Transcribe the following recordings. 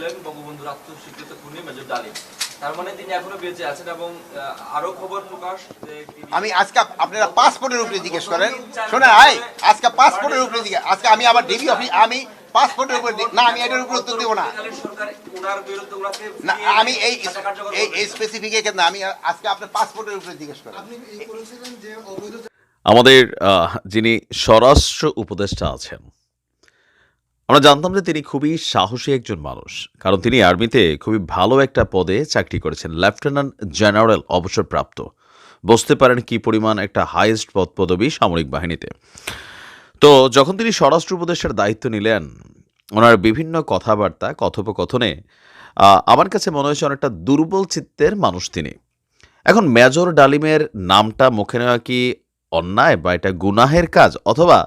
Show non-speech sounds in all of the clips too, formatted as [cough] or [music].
ছিলেন বঙ্গবন্ধুর আত্মস্বীকৃত খুনি মেজর ডালিম। তার মানে তিনি এখনও বেঁচে আছেন এবং আরও খবর প্রকাশ আমি আজকে আপনারা পাসপোর্টের উপরে জিজ্ঞেস করেন। শোনা আই আজকে পাসপোর্টের উপরে জিজ্ঞেস আজকে আমি আবার ডিবি অফিস আমি পাসপোর্টের উপরে না আমি এটার উপরে উত্তর দেবো না। না আমি এই এই করবে। এই স্পেসিফিক না আমি আজকে আপনার পাসপোর্টের উপরে জিজ্ঞেস করেন। আমাদের যিনি স্বরাষ্ট্র উপদেষ্টা আছেন আমরা জানতাম যে তিনি খুবই সাহসী একজন মানুষ, কারণ তিনি আর্মিতে খুবই ভালো একটা পদে চাকরি করেছেন, লেফটেন্যান্ট জেনারেল অবসরপ্রাপ্ত। বুঝতে পারেন কি পরিমাণ একটা হাইয়েস্ট পদ পদবী সামরিক বাহিনীতে। তো যখন তিনি স্বরাষ্ট্র উপদেশের দায়িত্ব নিলেন, ওনার বিভিন্ন কথাবার্তা, কথোপকথনে আমার কাছে মনে হয়েছে অনেকটা দুর্বল চিত্তের মানুষ তিনি। এখন মেজর ডালিমের নামটা মুখে নেওয়া কি অন্যায় বা এটা গুনাহের কাজ? অথবা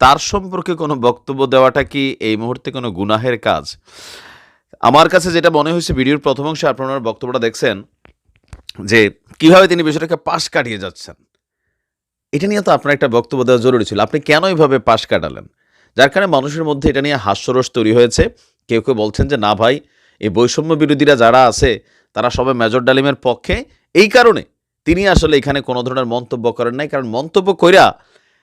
তার সম্পর্কে কোনো বক্তব্য দেওয়াটা কি এই মুহূর্তে কোনো গুনাহের কাজ? আমার কাছে যেটা মনে হয়েছে ভিডিওর প্রথম অংশে আপনার বক্তব্যটা দেখছেন যে কীভাবে তিনি বিষয়টাকে পাশ কাটিয়ে যাচ্ছেন। এটা নিয়ে তো আপনার একটা বক্তব্য দেওয়া জরুরি ছিল। আপনি কেন এইভাবে পাশ কাটালেন? যার কারণে মানুষের মধ্যে এটা নিয়ে হাস্যরস তৈরি হয়েছে। কেউ কেউ বলছেন যে, না ভাই, এই বৈষম্য বিরোধীরা যারা আছে, তারা সবাই মেজর ডালিমের পক্ষে। এই কারণে তিনি আসলে এখানে কোনো ধরনের মন্তব্য করেন নাই। কারণ মন্তব্য কইরা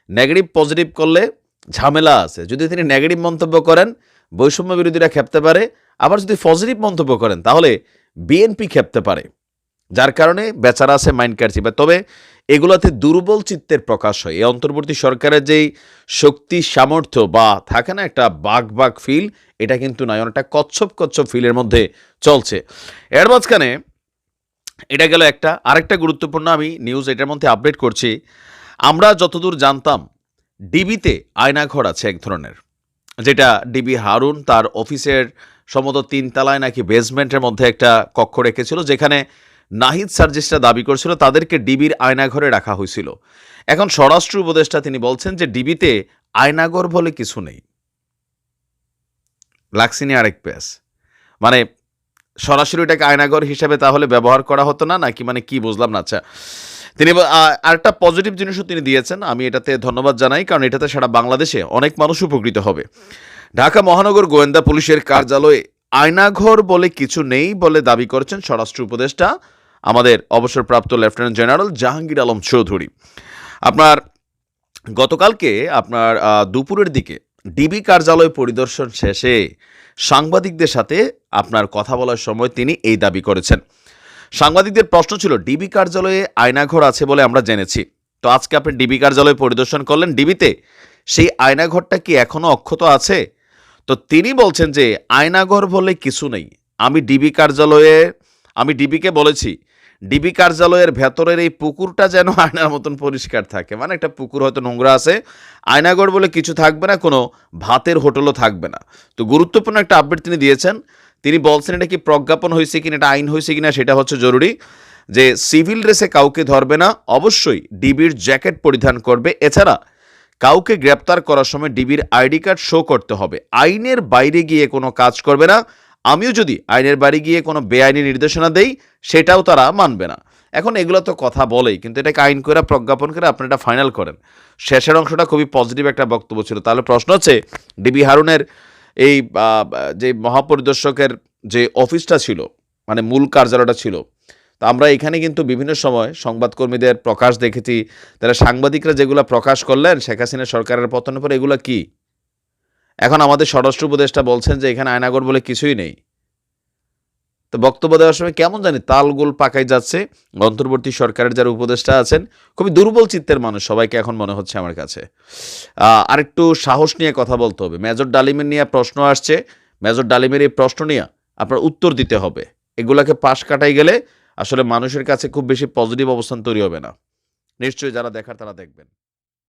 নেগেটিভ, পজিটিভ করলে ঝামেলা আছে। যদি তিনি নেগেটিভ মন্তব্য করেন, বৈষম্য বিরোধীরা খেপতে পারে। আবার যদি পজিটিভ মন্তব্য করেন, তাহলে বিএনপি খেপতে পারে। যার কারণে বেচারা আছে মাইন্ড কাটছি। তবে এগুলোতে দুর্বল চিত্তের প্রকাশ হয়। এই অন্তর্বর্তী সরকারের যেই শক্তি, সামর্থ্য বা থাকে না একটা বাঘ বাঘ ফিল এটা কিন্তু নয়। অনেকটা কচ্ছপ কচ্ছপ ফিলের মধ্যে চলছে। এর মাঝখানে এটা গেল একটা। আরেকটা গুরুত্বপূর্ণ আমি নিউজ এটার মধ্যে আপডেট করছি। আমরা যতদূর জানতাম ডিবিতে আয়নাঘর আছে এক ধরনের, যেটা ডিবি হারুন তার অফিসের সম্ভবত তিনতলায় নাকি বেসমেন্টের মধ্যে একটা কক্ষ রেখেছিল, যেখানে নাহিদ সার্জিসরা দাবি করছিল তাদেরকে ডিবির আয়নাঘরে রাখা হয়েছিল। এখন স্বরাষ্ট্র উপদেষ্টা তিনি বলছেন যে ডিবিতে আয়নাঘর বলে কিছু নেই। লাক্সিনি আরেক পেস মানে সরাসরি এটাকে আয়নাঘর হিসাবে তাহলে ব্যবহার করা হতো না, নাকি মানে কি বুঝলাম না আচ্ছা। তিনি আরেকটা পজিটিভ জিনিসও তিনি দিয়েছেন, আমি এটাতে ধন্যবাদ জানাই, কারণ এটাতে সারা বাংলাদেশে অনেক মানুষ উপকৃত হবে। ঢাকা মহানগর গোয়েন্দা পুলিশের কার্যালয়ে আয়নাঘর বলে কিছু নেই বলে দাবি করেছেন স্বরাষ্ট্র উপদেষ্টা, আমাদের অবসরপ্রাপ্ত লেফটেন্যান্ট জেনারেল জাহাঙ্গীর আলম চৌধুরী। আপনার, গতকালকে আপনার দুপুরের দিকে ডিবি কার্যালয় পরিদর্শন শেষে সাংবাদিকদের সাথে আপনার কথা বলার সময় তিনি এই দাবি করেছেন। সাংবাদিকদের প্রশ্ন ছিল, ডিবি কার্যালয়ে আয়নাঘর আছে বলে আমরা জেনেছি। তো আজকে আপনি ডিবি কার্যালয় পরিদর্শন করলেন, ডিবিতে। সেই আয়নাঘরটা কি এখনও অক্ষত আছে? তো তিনি বলছেন যে, আয়নাঘর বলে কিছু নেই। আমি ডিবি কার্যালয়ে, আমি ডিবিকে বলেছি, ডিবি কার্যালয়ের ভেতরের এই পুকুরটা যেন [laughs] আয়নার মতন পরিষ্কার থাকে। মানে একটা পুকুর হয়তো নোংরা আছে। আয়নাঘর বলে কিছু থাকবে না, কোনো ভাতের হোটেলও থাকবে না। তো গুরুত্বপূর্ণ একটা আপডেট তিনি দিয়েছেন তিনি বলছেন এটা কি প্রজ্ঞাপন হয়েছে কিনা, এটা আইন হয়েছে কিনা সেটা হচ্ছে জরুরি যে সিভিল ড্রেসে কাউকে ধরবে না, অবশ্যই ডিবির জ্যাকেট পরিধান করবে। এছাড়া কাউকে গ্রেপ্তার করার সময় ডিবির আইডি কার্ড শো করতে হবে। আইনের বাইরে গিয়ে কোনো কাজ করবে না। আমিও যদি আইনের বাইরে গিয়ে কোনো বেআইনি নির্দেশনা দেই, সেটাও তারা মানবে না। এখন এগুলো তো কথা বলেই, কিন্তু এটাকে আইন করে প্রজ্ঞাপন করে আপনি এটা ফাইনাল করেন। শেষের অংশটা খুবই পজিটিভ একটা বক্তব্য ছিল। তাহলে প্রশ্ন হচ্ছে, ডিবি হারুনের এই যে মহাপরিদর্শকের যে অফিসটা ছিল মানে মূল কার্যালয়টা ছিল, তা আমরা এখানে কিন্তু বিভিন্ন সময় সংবাদকর্মীদের প্রকাশ দেখেছি। তারা সাংবাদিকরা যেগুলো প্রকাশ করলেন, শেখ হাসিনা সরকারের পতনের পর এগুলো কি? এখন আমাদের স্বরাষ্ট্র উপদেষ্টা বলছেন যে এখানে আয়নাগর বলে কিছুই নেই। তো বক্তব্য দেওয়ার সময় কেমন জানি তালগোল পাকাই যাচ্ছে। অন্তর্বর্তী সরকারের যারা উপদেষ্টা আছেন খুবই দুর্বল চিত্তের মানুষ সবাইকে এখন মনে হচ্ছে আমার কাছে। আহ, আরেকটু সাহস নিয়ে কথা বলতে হবে। মেজর ডালিমের নিয়ে প্রশ্ন আসছে। মেজর ডালিমের এই প্রশ্ন নিয়ে আপনার উত্তর দিতে হবে। এগুলাকে পাশ কাটাই গেলে আসলে মানুষের কাছে খুব বেশি পজিটিভ অবস্থান তৈরি হবে না। নিশ্চয়ই যারা দেখার তারা দেখবেন।